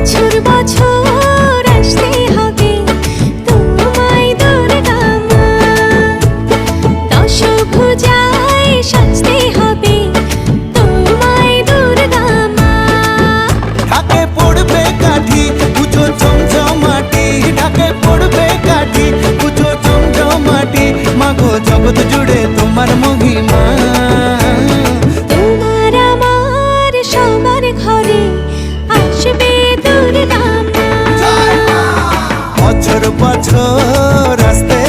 বছর বছর আসতে হবে। তোমায় দুর্গা তোমায় দুর্গা মা ঢাকে পড়বে কাঠি পুজো চমচমাটি ঢাকে পড়বে কাঠি পুজো চমচমাটি মাগো জগৎ জুড়ে তোমার মহিমা। বছর বছর আসতে